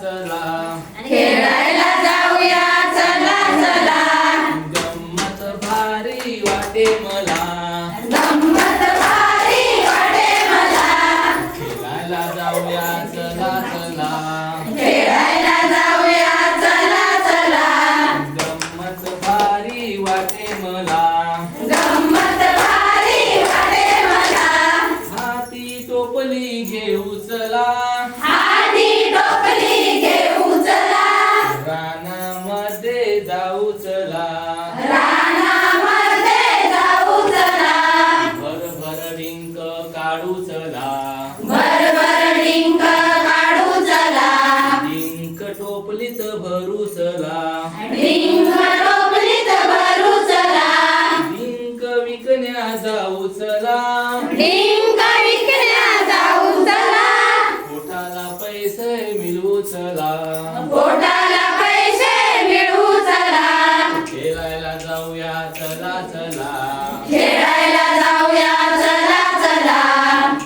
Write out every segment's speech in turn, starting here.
चला. खेळायला जाऊया चला चला. गंमत भारी वाटे मला. गंमत भारी वाटे मला. खेळायला जाऊया चला चला. खेळायला जाऊया चला चला. गंमत भारी वाटे मला. गंमत भारी वाटे मला. हाती टोपली घेऊ चला. पोटाला पैसे मिळवू चला. पोटाला पैसे मिळवू चला खेळायला जाऊया चला चला. खेळायला जाऊया चला चला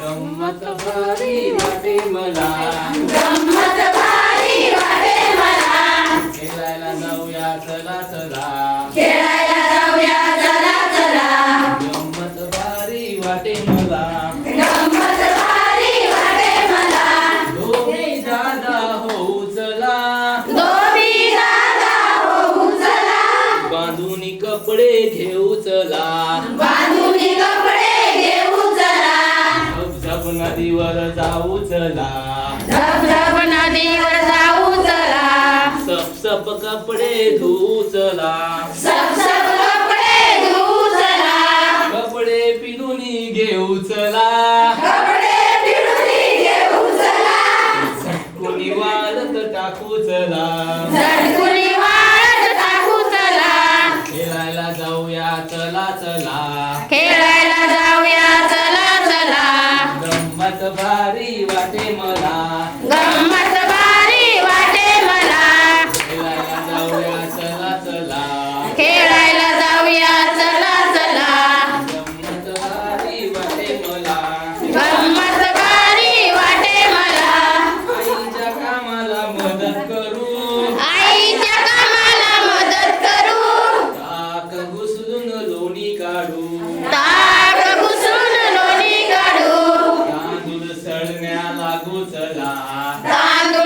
गंमत भारी वाटे मला. कपडे घेऊ चला. बांधून कपडे घेऊ चला. झप नदीवर जाऊ चला. धबधब नदीवर जाऊ चला. सप सप कपडे धुऊ चला. सब सब कपडे धुऊ चला. कपडे पिधून घेऊ चला. कपडे पिळून घेऊ चला. कोणी वाळत टाकू चला. जाऊया चला चला. खेळायला जाऊया चला चला. गंमत भारी घुसलून लोणी काढू. ताक घुसून लोणी काढू. तांदूळ सळण्या लागू चला. तांदूळ